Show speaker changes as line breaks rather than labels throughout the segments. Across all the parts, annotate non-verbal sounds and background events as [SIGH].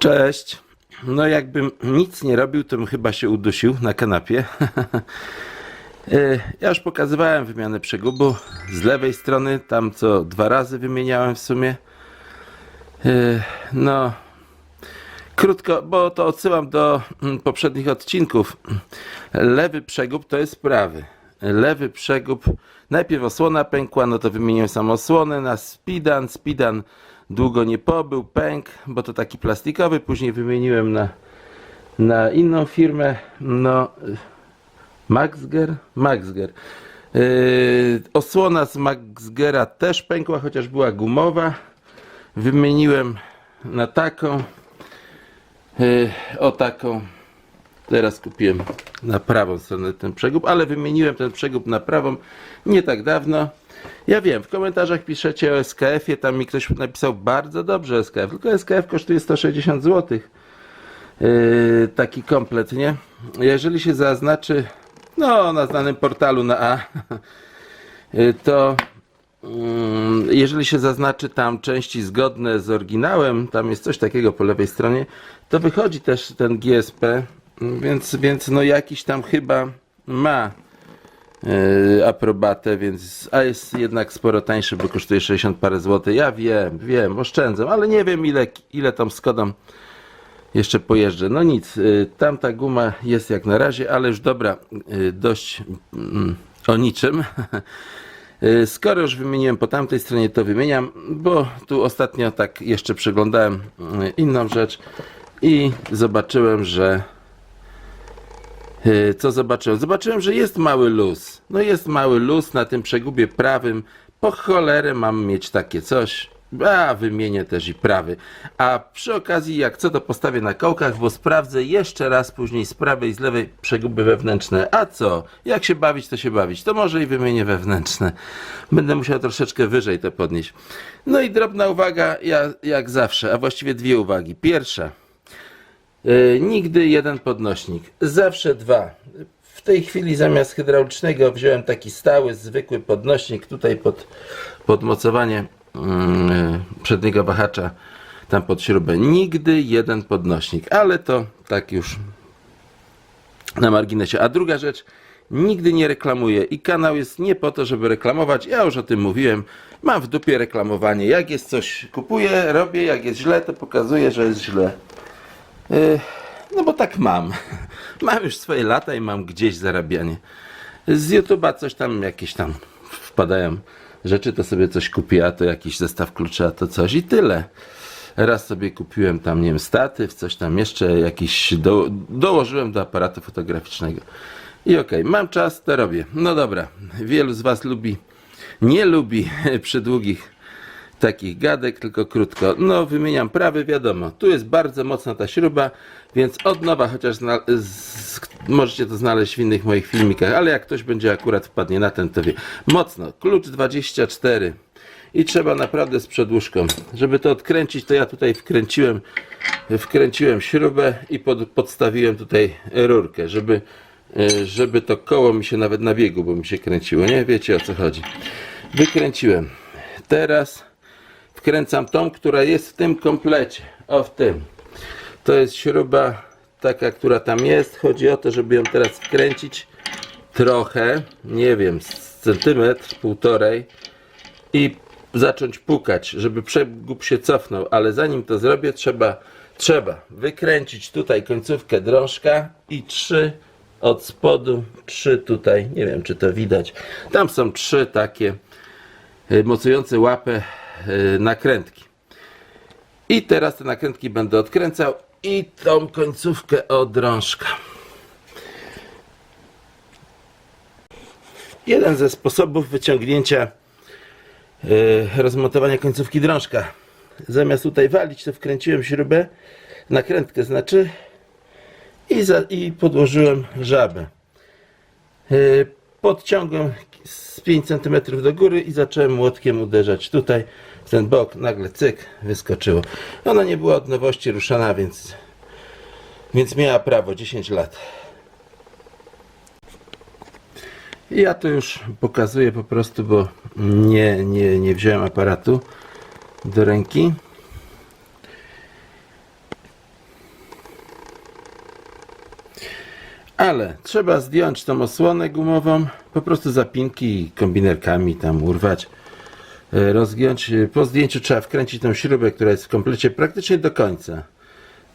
Cześć. No jakbym nic nie robił, to bym chyba się udusił na kanapie. E, [LAUGHS] ja już pokazywałem wymianę przegubu z lewej strony, tam co dwa razy wymieniałem w sumie. E, No, krótko, bo to odsyłam do mm, poprzednich odcinków. Lewy przegub to jest prawy. Lewy przegub, najpierw osłona pękła, no to wymieniłem sam osłonę na Spidan. Spidan długo nie pobył, pękł, bo to taki plastikowy. Później wymieniłem na, na inną firmę. No, Maxger? Maxger. Yy, osłona z Maxgera też pękła, chociaż była gumowa. Wymieniłem na taką. Yy, o taką. Teraz kupiłem na prawą stronę ten przegub, ale wymieniłem ten przegub na prawą nie tak dawno. Ja wiem, w komentarzach piszecie o SKF-ie, tam mi ktoś napisał bardzo dobrze SKF, tylko SKF kosztuje 160 zł. Yy, taki komplet, nie? Jeżeli się zaznaczy, no na znanym portalu na A, [LAUGHS] yy, to mm, jeżeli się zaznaczy tam części zgodne z oryginałem, tam jest coś takiego po lewej stronie, to wychodzi też ten GSP, więc, więc no jakiś tam chyba ma yy, aprobatę, więc a jest jednak sporo tańszy, bo kosztuje 60 parę złotych. Ja wiem, wiem, oszczędzam, ale nie wiem ile, ile tam Skodą jeszcze pojeżdżę. No nic, y, tamta guma jest jak na razie, ale już dobra, y, dość mm, o niczym. [LAUGHS] Skoro już wymieniłem po tamtej stronie, to wymieniam, bo tu ostatnio tak jeszcze przeglądałem y, inną rzecz i zobaczyłem, że co zobaczyłem? Zobaczyłem, że jest mały luz. No jest mały luz na tym przegubie prawym. Po cholerę mam mieć takie coś. A, wymienię też i prawy. A przy okazji, jak co, to postawię na kołkach, bo sprawdzę jeszcze raz później z prawej i z lewej przeguby wewnętrzne. A co? Jak się bawić, to się bawić. To może i wymienię wewnętrzne. Będę musiał troszeczkę wyżej to podnieść. No i drobna uwaga, ja, jak zawsze, a właściwie dwie uwagi. Pierwsza. E, nigdy jeden podnośnik, zawsze dwa. W tej chwili zamiast hydraulicznego wziąłem taki stały, zwykły podnośnik tutaj pod, pod mocowanie mm, przedniego wahacza, tam pod śrubę. Nigdy jeden podnośnik, ale to tak już na marginesie. A druga rzecz, nigdy nie reklamuję i kanał jest nie po to, żeby reklamować. Ja już o tym mówiłem. Mam w dupie reklamowanie. Jak jest coś, kupuję, robię, jak jest źle, to pokazuję, że jest źle. Yy, No bo tak mam. [LAUGHS] Mam już swoje lata i mam gdzieś zarabianie. Z YouTube'a coś tam, jakieś tam wpadają rzeczy, to sobie coś kupię, a to jakiś zestaw kluczy, a to coś i tyle. Raz sobie kupiłem tam, nie wiem, statyw, coś tam jeszcze, jakiś do, dołożyłem do aparatu fotograficznego. I okej, mam czas, to robię. No dobra, wielu z Was lubi, nie lubi [LAUGHS] przydługich takich gadek, tylko krótko. No, wymieniam prawy, wiadomo. Tu jest bardzo mocna ta śruba, więc od nowa, chociaż możecie to znaleźć w innych moich filmikach, ale jak ktoś będzie akurat wpadnie na ten, to wie. Mocno. Klucz 24. I trzeba naprawdę z przedłużką. Żeby to odkręcić, to ja tutaj wkręciłem, wkręciłem śrubę i pod, podstawiłem tutaj rurkę, żeby, e, żeby to koło mi się nawet na biegu, bo mi się kręciło. Nie wiecie o co chodzi. Wykręciłem. Teraz wkręcam tą, która jest w tym komplecie. O, w tym. To jest śruba taka, która tam jest. Chodzi o to, żeby ją teraz wkręcić trochę, nie wiem, centymetr, półtorej i zacząć pukać, żeby przegub się cofnął, ale zanim to zrobię, trzeba, trzeba wykręcić tutaj końcówkę drążka i trzy od spodu, trzy tutaj, nie wiem czy to widać, tam są trzy takie y, mocujące łapę nakrętki. I teraz te nakrętki będę odkręcał i tą końcówkę od. Jeden ze sposobów wyciągnięcia e, rozmontowania końcówki drążka. Zamiast tutaj walić, to wkręciłem śrubę, nakrętkę znaczy, i, za, i podłożyłem żabę. E, Podciągłem z 5 cm do góry i zacząłem młotkiem uderzać tutaj ten bok. Nagle cyk, wyskoczyło. Ona nie była od nowości ruszana, więc, więc miała prawo 10 lat. Ja to już pokazuję po prostu, bo nie, nie, nie wziąłem aparatu do ręki. Ale trzeba zdjąć tą osłonę gumową, po prostu zapinki i kombinerkami tam urwać, rozgiąć. E, Po zdjęciu trzeba wkręcić tą śrubę, która jest w komplecie praktycznie do końca.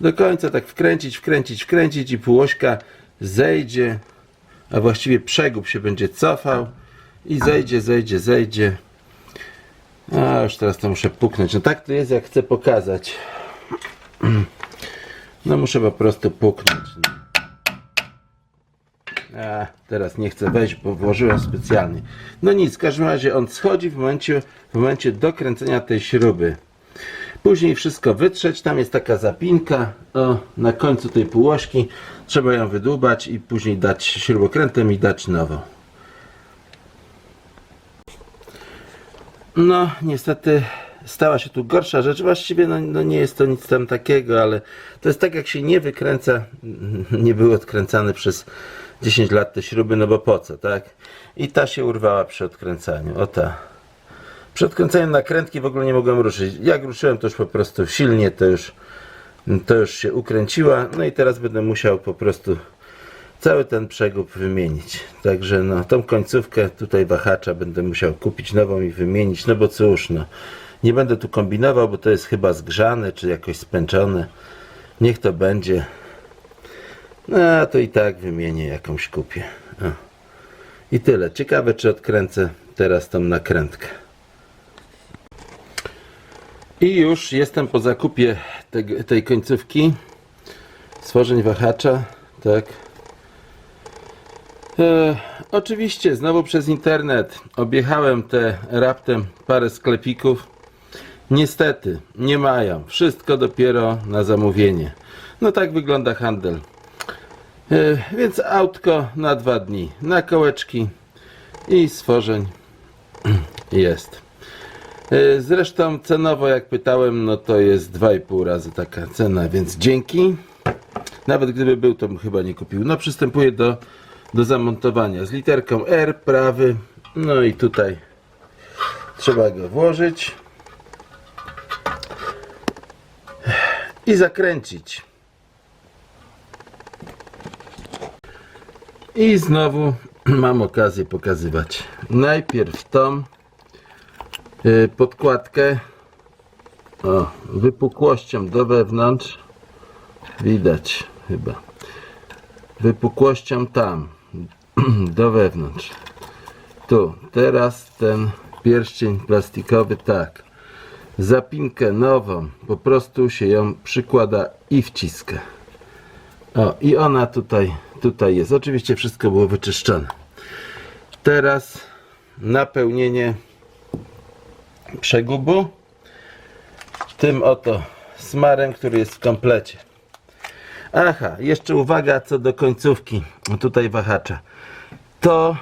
Do końca tak wkręcić, wkręcić, wkręcić i półośka zejdzie, a właściwie przegub się będzie cofał i zejdzie, zejdzie, zejdzie. A już teraz to muszę puknąć. No tak to jest jak chcę pokazać. [CLEARS THROAT] No muszę po prostu puknąć. A, teraz nie chcę wejść, bo włożyłem specjalnie. No nic, w każdym razie on schodzi w momencie, w momencie dokręcenia tej śruby. Później wszystko wytrzeć, tam jest taka zapinka o, na końcu tej półośki. Trzeba ją wydłubać i później dać śrubokrętem i dać nową. No, niestety stała się tu gorsza rzecz. Właściwie no, no nie jest to nic tam takiego, ale to jest tak jak się nie wykręca, [LAUGHS] nie były odkręcane przez 10 lat te śruby, no bo po co, tak? I ta się urwała przy odkręcaniu, o ta. Przy odkręcaniu nakrętki w ogóle nie mogłem ruszyć. Jak ruszyłem to już po prostu silnie, to już, to już się ukręciła. No i teraz będę musiał po prostu cały ten przegub wymienić. Także no, tą końcówkę tutaj wahacza będę musiał kupić nową i wymienić, no bo cóż, no. Nie będę tu kombinował, bo to jest chyba zgrzane, czy jakoś spęczone. Niech to będzie. No, to i tak wymienię jakąś kupię. O. I tyle. Ciekawe, czy odkręcę teraz tą nakrętkę. I już jestem po zakupie tej, tej końcówki. Stworzeń wahacza. Tak. E, oczywiście, znowu przez internet objechałem te raptem parę sklepików. Niestety, nie mają. Wszystko dopiero na zamówienie. No tak wygląda handel. E, więc autko na dwa dni. Na kołeczki i stworzeń [CLEARS THROAT] jest. E, Zresztą cenowo, jak pytałem, no to jest 2,5 razy taka cena, więc dzięki. Nawet gdyby był, to bym chyba nie kupił. No przystępuję do, do zamontowania z literką R, prawy. No i tutaj trzeba go włożyć i zakręcić. I znowu [CLEARS THROAT] mam okazję pokazywać. Najpierw tą y, podkładkę o, wypukłością do wewnątrz widać chyba. Wypukłością tam [CLEARS THROAT] do wewnątrz. Tu teraz ten pierścień plastikowy tak. Zapinkę nową po prostu się ją przykłada i wciska o i ona tutaj tutaj jest oczywiście wszystko było wyczyszczone teraz napełnienie przegubu tym oto smarem, który jest w komplecie. Aha, jeszcze uwaga co do końcówki tutaj wahacza. To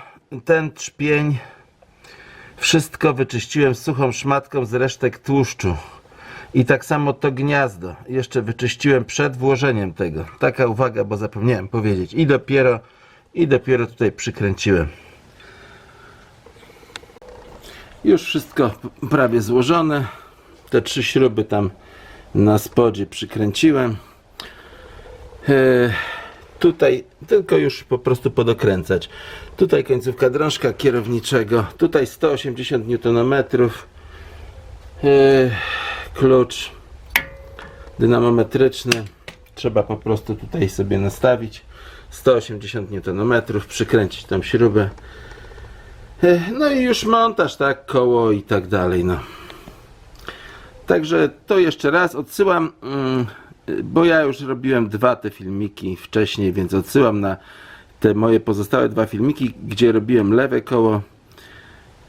ten trzpień wszystko wyczyściłem suchą szmatką z resztek tłuszczu. I tak samo to gniazdo jeszcze wyczyściłem przed włożeniem tego. Taka uwaga, bo zapomniałem powiedzieć. I dopiero i dopiero tutaj przykręciłem. Już wszystko prawie złożone. Te trzy śruby tam na spodzie przykręciłem. E, tutaj tylko już po prostu podokręcać. Tutaj końcówka drążka kierowniczego. Tutaj 180 Nm. Klucz dynamometryczny. Trzeba po prostu tutaj sobie nastawić. 180 Nm. Przykręcić tą śrubę. E, No i już montaż, tak, koło i tak dalej, no. Także to jeszcze raz odsyłam, mm, bo ja już robiłem dwa te filmiki wcześniej, więc odsyłam na te moje pozostałe dwa filmiki, gdzie robiłem lewe koło,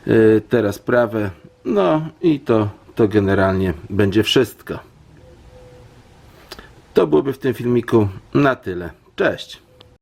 y, teraz prawe, no i to, to generalnie będzie wszystko. To byłoby w tym filmiku na tyle. Cześć!